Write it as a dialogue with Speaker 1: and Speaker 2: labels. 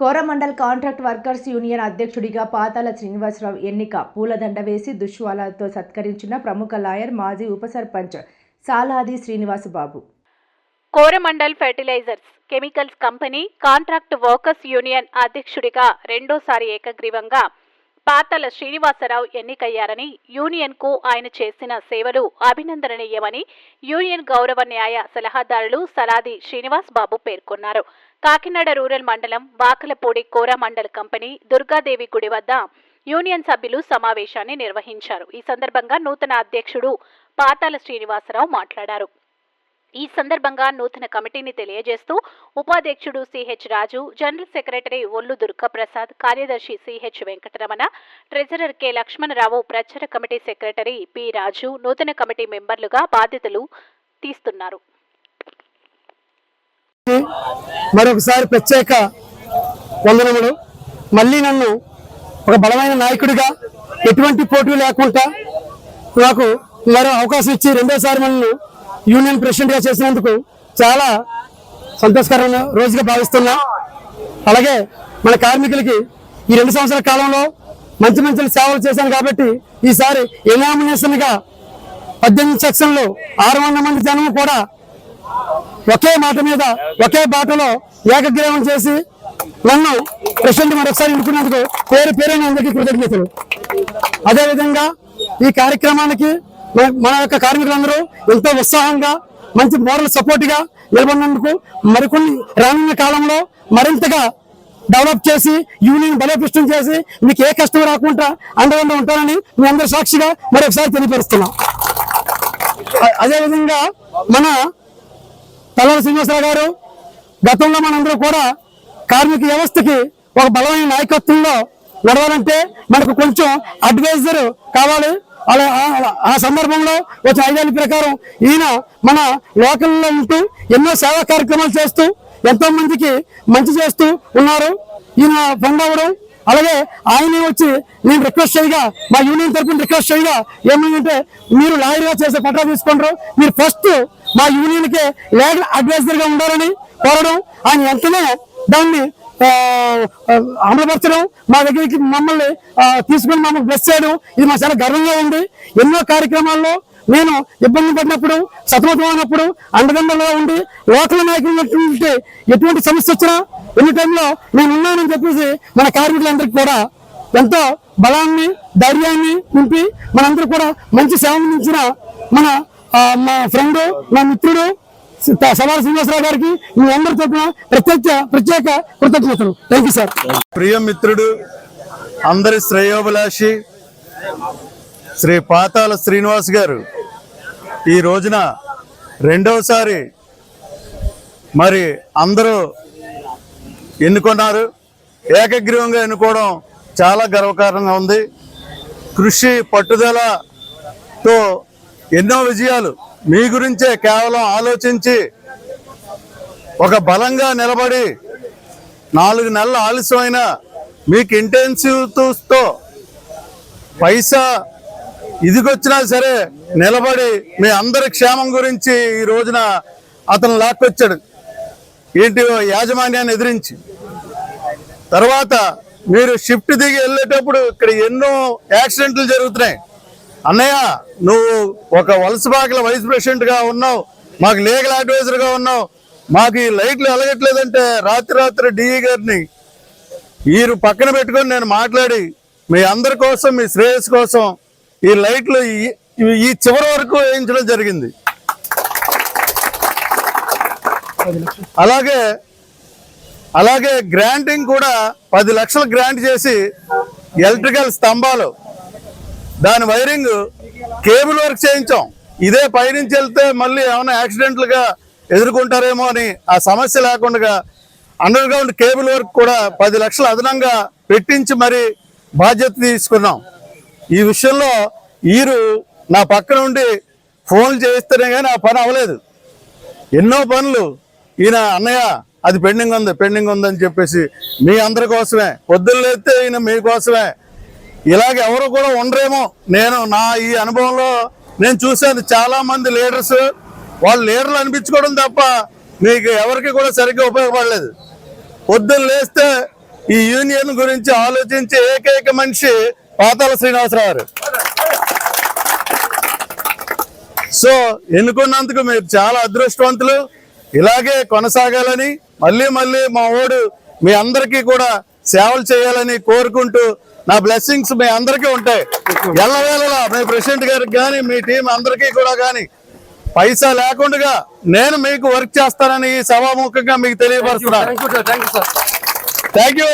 Speaker 1: Coromandel contract workers union అధ్యక్షుడిగా పాతాల శ్రీనివాసరావు ఎన్నిక. పూలదండ వేసి దుశ్వాలతో సత్కరించిన ప్రముఖ లాయర్ మాజీ ఉప sarpanch Saladi Srinivasababu
Speaker 2: Coromandel fertilisers chemicals company contract workers union అధ్యక్షుడిగా రెండోసారి ఏకగ్రీవంగా పాతల శ్రీనివాసరావు ఎన్నికయ్యారని యూనియన్కు ఆయన చేసిన సేవలు అభినందనీయమని యూనియన్ గౌరవ న్యాయ సలహాదారులు సలాది శ్రీనివాస్ బాబు పేర్కొన్నారు. కాకినాడ రూరల్ మండలం బాకలపూడి కోరమండల్ కంపెనీ దుర్గాదేవి గుడి వద్ద యూనియన్ సభ్యులు సమావేశాన్ని నిర్వహించారు. ఈ సందర్భంగా నూతన అధ్యక్షుడు పాతాల శ్రీనివాసరావు మాట్లాడారు. ఈ సందర్భంగా నూతన కమిటీని తెలియజేస్తూ ఉపాధ్యక్షుడు సిహెచ్ రాజు జనరల్ సెక్రటరీ ఒల్లు దుర్గాప్రసాద్ కార్యదర్శి CH Venkataramana treasurer K Lakshmanarao ప్రచార కమిటీ సెక్రటరీ పి రాజు నూతన కమిటీ మెంబర్లుగా బాధ్యతలు తీస్తున్నారు.
Speaker 3: మరొకసారి ప్రత్యేక వందనములు. మళ్ళీ నన్ను ఒక బలమైన నాయకుడిగా ఎటువంటి పోటీ లేకుండా నాకు మరో అవకాశం ఇచ్చి రెండోసారి నన్ను యూనియన్ ప్రెసిడెంట్గా చేసినందుకు చాలా సంతోషకరమైన రోజుగా భావిస్తున్నా. అలాగే మన కార్మికులకి ఈ రెండు సంవత్సరాల కాలంలో మంచి మంచి సేవలు చేశాను కాబట్టి ఈసారి ఎనామినేషన్గా పద్దెనిమిది సెక్షన్లు ఆరు వందల మంది జనం కూడా ఒకే మాట మీద ఒకే బాటలో ఏకగ్రీవం చేసి నన్ను ప్రెసిడెంట్ మరొకసారి ఎన్నుకున్నందుకు పేరు పేరైన అందరికీ కృతజ్ఞతలు. అదేవిధంగా ఈ కార్యక్రమానికి మన- యొక్క కార్మికులందరూ ఎంతో ఉత్సాహంగా మంచి మోడల్ సపోర్ట్గా నిలబడినందుకు మరికొన్ని రానున్న కాలంలో మరింతగా డెవలప్ చేసి యూనియన్ బలోపేతం చేసి మీకు ఏ కష్టం రాకుండా అండగా ఉంటానని మీ అందరి సాక్షిగా మరొకసారి తెలియపరుస్తున్నాం. అదేవిధంగా మన తలవ శ్రీనివాసరావు గారు గతంలో మనందరూ కూడా కార్మిక వ్యవస్థకి ఒక బలమైన నాయకత్వంలో నడవాలంటే మనకు కొంచెం అడ్వైజర్ కావాలి. అలా ఆ- ఆ సందర్భంలో వచ్చిన ఐదేళ్ళ ప్రకారం ఈయన మన లోకల్లో ఉంటూ ఎన్నో సేవా కార్యక్రమాలు చేస్తూ ఎంతో మందికి మంచి చేస్తూ ఉన్నారు. ఈయన ఫండ్ అవ్వడం అలాగే ఆయనే వచ్చి నేను రిక్వెస్ట్ చేయగా మా యూనియన్ తరఫున రిక్వెస్ట్ చేయగా ఏమైందంటే మీరు లాయర్గా చేసే పట్టా తీసుకుంటారు. మీరు ఫస్ట్ మా యూనియన్కే లీగల్ ఉండాలని కోరడం ఆయన వెంటనే దాన్ని అమలుపరచడం మా దగ్గరికి మమ్మల్ని తీసుకుని మమ్మల్ని బ్లెస్ చేయడం ఇది మా చాలా గర్వంగా ఉంది. ఎన్నో కార్యక్రమాల్లో నేను ఇబ్బంది పడినప్పుడు సతమతమైనప్పుడు అండదండలుగా ఉండి లోకల్ నాయకులు ఎటువంటి సమస్య వచ్చినా ఎన్ని టైంలో నేను ఉన్నానని చెప్పేసి మన కార్మికులందరికీ కూడా ఎంతో బలాన్ని ధైర్యాన్ని నింపి మనందరూ కూడా మంచి సేవ మన మా ఫ్రెండ్ నా మిత్రుడు సవాల శ్రీనివాసరావు గారికి మీ అందరి తరఫున ప్రత్యేక ప్రత్యేక కృతజ్ఞతలు. థ్యాంక్ యూ సార్
Speaker 4: ప్రియ మిత్రుడు అందరి శ్రేయోభిలాషి శ్రీ పాతాల శ్రీనివాస్ గారు. ఈ రోజున రెండవసారి మరి అందరూ ఎన్నుకున్నారు. ఏకగ్రీవంగా ఎన్నుకోవడం చాలా గర్వకారంగా ఉంది. కృషి పట్టుదలతో ఎన్నో విజయాలు మీ గురించే కేవలం ఆలోచించి ఒక బలంగా నిలబడి నాలుగు నెలల ఆలస్యమైన మీకు ఇంటెన్సివ్తో పైసా ఇదిగొచ్చినా సరే నిలబడి మీ అందరి క్షేమం గురించి ఈ రోజున అతను లాక్కొచ్చాడు. ఏంటి యాజమాన్యాన్ని ఎదిరించి. తర్వాత మీరు షిఫ్ట్ దిగి వెళ్ళేటప్పుడు ఇక్కడ ఎన్నో యాక్సిడెంట్లు జరుగుతున్నాయి. అన్నయ్య నువ్వు ఒక వలస బాకల వైస్ ప్రెసిడెంట్గా ఉన్నావు. మాకు లీగల్ అడ్వైజర్గా ఉన్నావు. మాకు ఈ లైట్లు వెలగట్లేదంటే రాత్రి రాత్రి డిఈ గారిని మీరు పక్కన పెట్టుకొని నేను మాట్లాడి మీ అందరి కోసం మీ శ్రేయస్ కోసం ఈ లైట్లు ఈ- ఈ చివరి వరకు వేయించడం జరిగింది. అలాగే అలాగే గ్రాంటింగ్ కూడా పది లక్షలు గ్రాంట్ చేసి ఎలక్ట్రికల్ స్తంభాలు దాని వైరింగ్ కేబుల్ వర్క్ చేయించాం. ఇదే పైనుంచి వెళ్తే మళ్ళీ ఏమైనా యాక్సిడెంట్లుగా ఎదుర్కొంటారేమో అని ఆ సమస్య లేకుండా అండర్ గ్రౌండ్ కేబుల్ వర్క్ కూడా పది లక్షలు అదనంగా పెట్టించి మరి బాధ్యత తీసుకున్నాం. ఈ విషయంలో వీరు నా పక్కన ఉండి ఫోన్లు చేయిస్తేనే కానీ ఆ పని అవ్వలేదు. ఎన్నో పనులు ఈయన అన్నయ్య అది పెండింగ్ ఉంది పెండింగ్ ఉంది అని చెప్పేసి మీ అందరి కోసమే పొద్దున్న లేస్తే ఈయన మీకోసమే ఇలాగ ఎవరు కూడా ఉండరేమో. నేను నా ఈ అనుభవంలో నేను చూశాను చాలా మంది లీడర్స్ వాళ్ళు లీడర్లు అనిపించుకోవడం తప్ప మీకు ఎవరికి కూడా సరిగ్గా ఉపయోగపడలేదు. పొద్దున్న లేస్తే ఈ యూనియన్ గురించి ఆలోచించే ఏకైక మనిషి పాతాల శ్రీనివాసరావు గారు. సో ఎన్నుకున్నందుకు మీరు చాలా అదృష్టవంతులు. ఇలాగే కొనసాగాలని మళ్ళీ మళ్ళీ మా ఓడు మీ అందరికీ కూడా సేవలు చేయాలని కోరుకుంటూ నా బ్లెస్సింగ్స్ మీ అందరికీ ఉంటాయి. ఎల్లవేళలా మీ ప్రెసిడెంట్ గారికి కానీ మీ టీం అందరికీ కూడా కానీ పైసా లేకుండా నేను మీకు వర్క్ చేస్తానని ఈ సభాముఖంగా మీకు తెలియపరుస్తున్నాను థ్యాంక్ యూ